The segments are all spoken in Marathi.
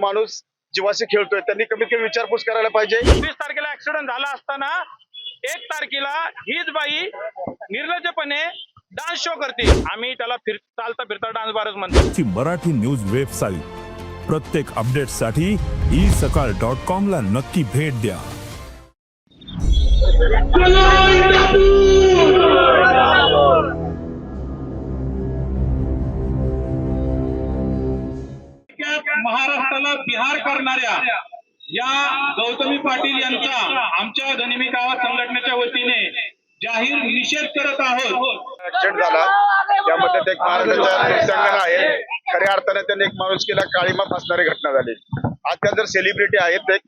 माणूस जीवाशी खेळतोय त्यांनी कमीत कमी विचारपूस करायला पाहिजे. वीस तारखेला ऍक्सिडेंट झाला असताना एक तारखेला हीच बाई निर्लज्जपणे डान्स शो करते. आम्ही त्याला फिर चालता फिरता डान्स बारच म्हणतो. ची मराठी न्यूज वेबसाईट प्रत्येक अपडेटसाठी ई सकाळ डॉट कॉम ला नक्की भेट द्या. महाराष्ट्राला बिहार करणाऱ्या या गौतमी पाटील यांचा आमच्या धनिमी गावा संघटनेच्या वतीने जाहीर निषेध करत आहोत. ऍक्सिडेंट झाला. त्यामध्ये ते एक महाराष्ट्राचा आहे. खऱ्या अर्थाने त्यांनी एक माणुसकीला काळीमा फासणारी घटना झाली. आज त्या जर सेलिब्रिटी आहेत एक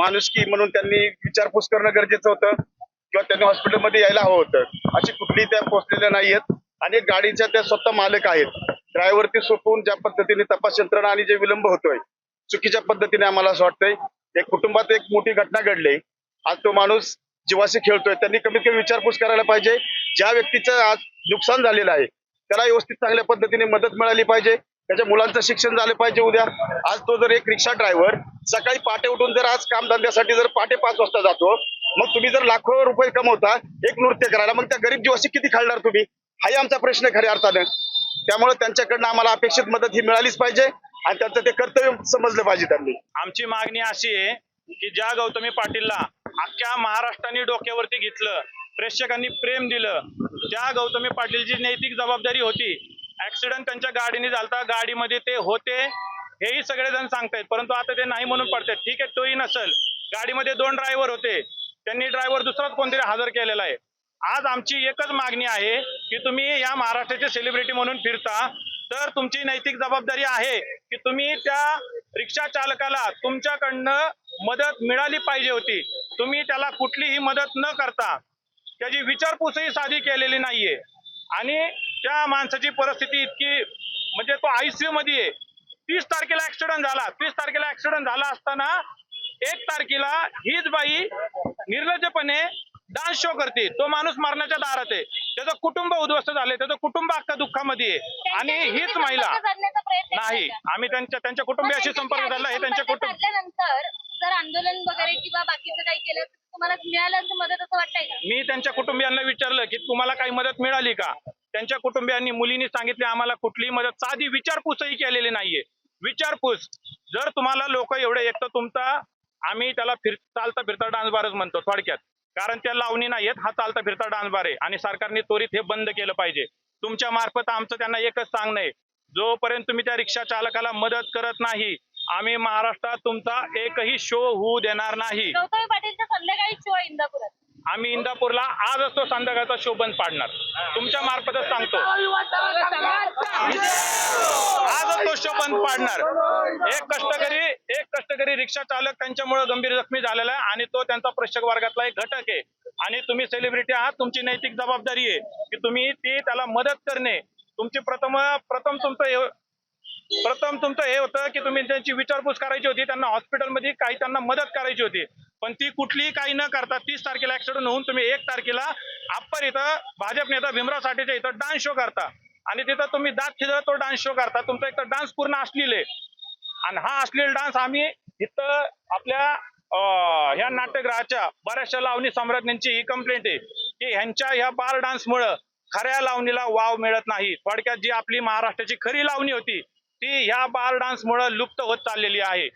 माणुसकी म्हणून त्यांनी विचारपूस करणं गरजेचं होतं किंवा त्यांनी हॉस्पिटलमध्ये यायला हवं होतं. अशी कुठली त्या पोहोचलेल्या नाहीयेत आणि गाडीच्या त्या स्वतः मालक आहेत. ड्रायव्हरती सोपवून ज्या पद्धतीने तपास यंत्रणा आणि जे विलंब होतोय चुकीच्या पद्धतीने आम्हाला असं वाटतंय. एक कुटुंबात एक मोठी घटना घडली. आज तो माणूस जीवाशी खेळतोय. त्यांनी कमीत कमी विचारपूस करायला पाहिजे. ज्या व्यक्तीचं आज नुकसान झालेलं आहे त्याला व्यवस्थित चांगल्या पद्धतीने मदत मिळाली पाहिजे. त्याच्या मुलांचं शिक्षण झालं पाहिजे उद्या. आज तो जर एक रिक्षा ड्रायव्हर सकाळी पहाटे उठून जर आज कामधंद्यासाठी जर पहाटे पाच वाजता जातो मग तुम्ही जर लाखो रुपये कमवता एक नृत्य करायला मग त्या गरीब जीवाशी किती खालणार तुम्ही? हाही आमचा प्रश्न खऱ्या अर्थानं. त्यामुळे त्यांच्याकडनं आम्हाला अपेक्षित मदत ही मिळालीच पाहिजे आणि त्यांचं ते कर्तव्य समजलं पाहिजे त्यांनी. आमची मागणी अशी आहे की ज्या गौतमी पाटीलला अख्ख्या महाराष्ट्राने डोक्यावरती घेतलं प्रेक्षकांनी प्रेम दिलं त्या गौतमी पाटीलची नैतिक जबाबदारी होती. ऍक्सिडेंट त्यांच्या गाडीने झालता गाडीमध्ये ते होते हेही सगळेजण सांगतायत परंतु आता ते नाही म्हणून पडतात ठीक आहे तोही नसल. गाडीमध्ये दोन ड्रायव्हर होते. त्यांनी ड्रायव्हर दुसराच कोणतरी हजर केलेला आहे. आज आमची एकच मागणी आहे की तुम्ही या महाराष्ट्राचे सेलिब्रिटी म्हणून फिरता. तर तुमची नैतिक जबाबदारी आहे की तुम्ही त्या रिक्षा चालकाला तुमच्याकडनं मदत मिळाली पाहिजे होती. तुम्ही त्याला कुठलीही मदत न करता त्याची विचारपूसही साधी केलेली नाहीये. आणि त्या माणसाची परिस्थिती इतकी म्हणजे तो आयसीयू मध्ये आहे. तीस तारखेला ऍक्सिडेंट झाला. तीस तारखेला ऍक्सिडेंट झाला असताना एक तारखेला हीच बाई निर्लज्जपणे डान्स शो करते. तो माणूस मरण्याच्या दारात आहे. त्याचं कुटुंब उद्ध्वस्त झाले त्याचं कुटुंब अख्खा दुःखामध्ये आहे. आणि हीच महिला नाही. आम्ही त्यांच्या त्यांच्या कुटुंबियाशी संपर्क झाला हे त्यांच्या कुटुंब जर आंदोलन वगैरे किंवा बाकीचं काही केलं तर तुम्हाला मिळालं असं मदत असं वाटतंय का? मी त्यांच्या कुटुंबियांना विचारलं की तुम्हाला काही मदत मिळाली का? त्यांच्या कुटुंबियांनी मुलींनी सांगितले आम्हाला कुठलीही मदत. साधी विचारपूसही केलेली नाहीये. विचारपूस. जर तुम्हाला लोक एवढे एक तर तुमचा आम्ही त्याला फिर चालता फिरता डान्स बारच म्हणतो थोडक्यात. कारण त्या लावणी नाहीयेत हा चालता फिरता डान्स बार आहे. आणि सरकारने त्वरित हे बंद केलं पाहिजे. तुमच्या मार्फत आमचं त्यांना एकच सांगणं आहे जोपर्यंत तुम्ही त्या रिक्षा चालकाला मदत करत नाही आम्ही महाराष्ट्रात तुमचा एकही शो होऊ देणार नाही. आम्ही इंदापूरला आज असतो संध्याकाळचा शो बंद पाडणार. तुमच्या मार्फतच सांगतो. आजच तो शो बंद पाडणार. एक कष्टकरी रिक्षा चालक त्यांच्यामुळे गंभीर जखमी झालेला आहे आणि तो त्यांचा प्रेक्षक वर्गातला एक घटक आहे. आणि तुम्ही सेलिब्रिटी आहात तुमची नैतिक जबाबदारी आहे की तुम्ही ती त्याला मदत करणे. तुमची प्रथम प्रथम तुमचं हे- प्रथम तुमचं हे होतं की तुम्ही त्यांची विचारपूस करायची होती त्यांना हॉस्पिटलमध्ये काही त्यांना मदत करायची होती. पण ती कुठलीही काही न करता तीस तारखेला ऍक्सिडेंट होऊन तुम्ही एक तारखेला अप्पर इथं भाजप नेता भीमराव साठेच्या इथं डान्स शो करता. आणि तिथं तुम्ही दात खिदळत तो डान्स शो करता. तुमचा एक डान्स पूर्ण असलेले आहे. आणि हा असलेला डान्स आम्ही इथं आपल्या ह्या नाट्यगृहाच्या बऱ्याचशा लावणी सम्राज्ञांची ही कंप्लेंट आहे की ह्यांच्या ह्या बार डान्समुळं खऱ्या लावणीला वाव मिळत नाही. थोडक्यात जी आपली महाराष्ट्राची खरी लावणी होती ती ह्या बार डान्समुळं लुप्त होत चाललेली आहे.